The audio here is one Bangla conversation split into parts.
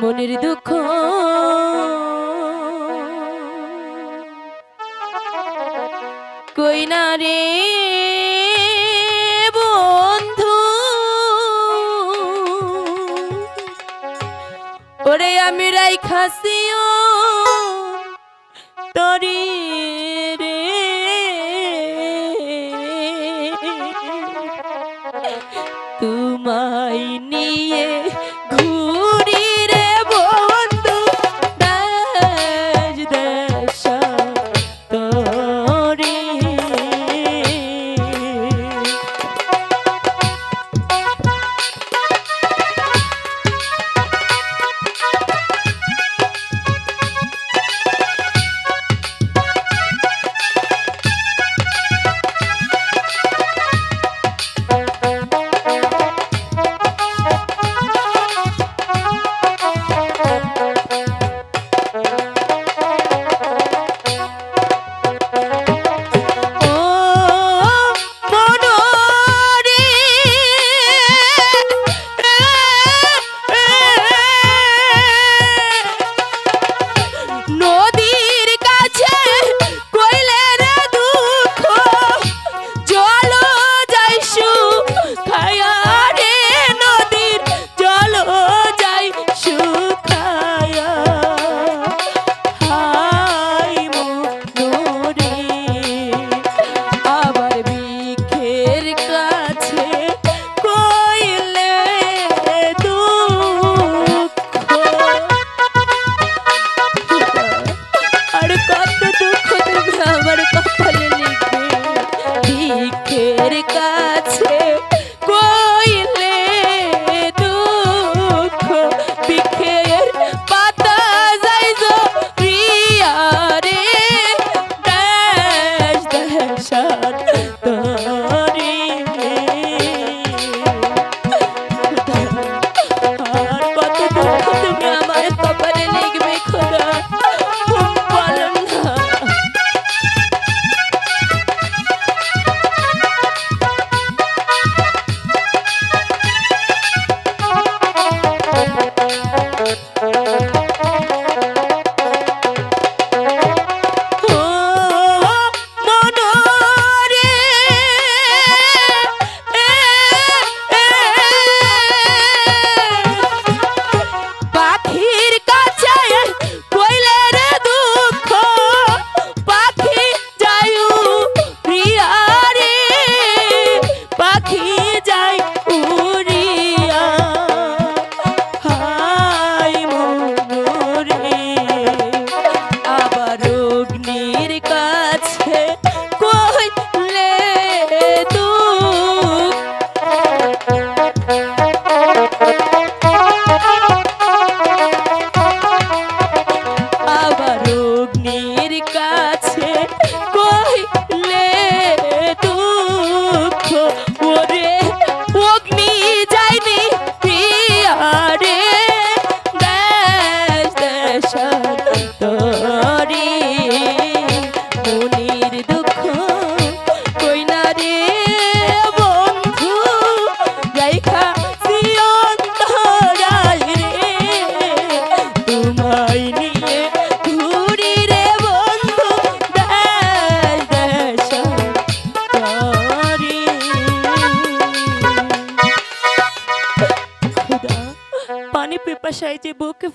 মনের দুঃখ। কই না রে বন্ধু? ওরে আমি রাই খাসিও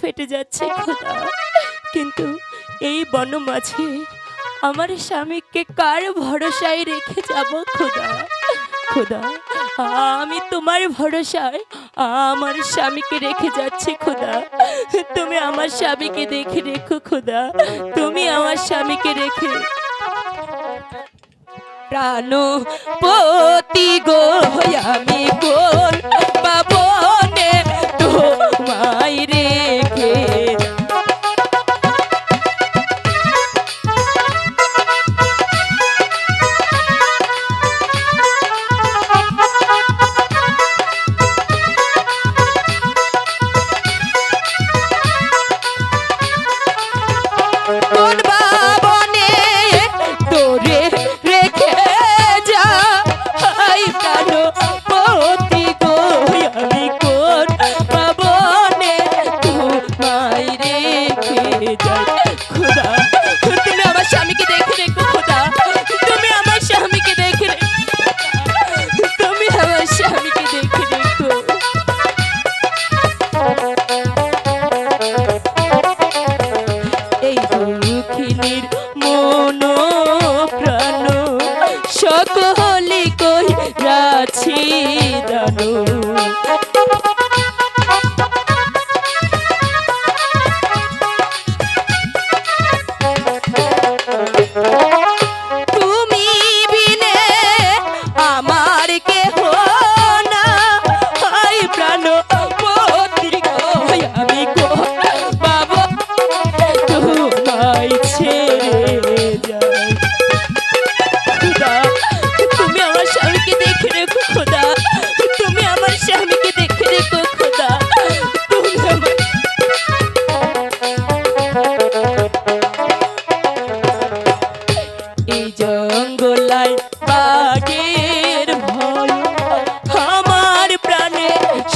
ফেটে যাচ্ছে। কিন্তু এই বন মাঝে আমার স্বামীকে কার ভরসায় রেখে যাব খোদা? খোদা, আমি তোমার ভরসায় আমার স্বামীকে রেখে যাচ্ছি খোদা। তুমি আমার স্বামীকে দেখে রেখো খোদা। তুমি আমার স্বামীকে রেখে প্রাণ পতি গো, আমি গোল বাবা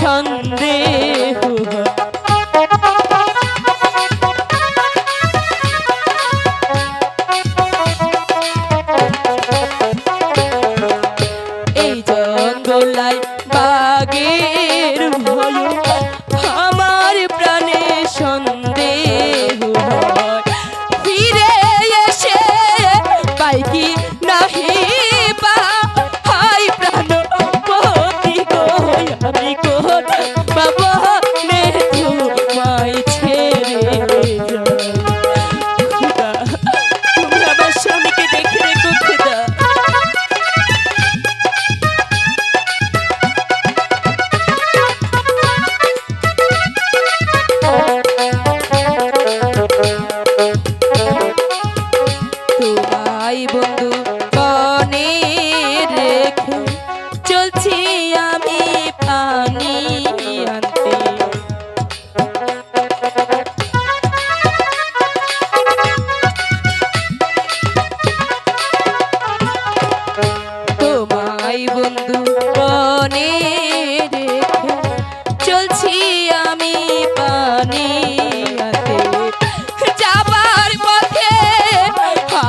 tongue.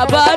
আবার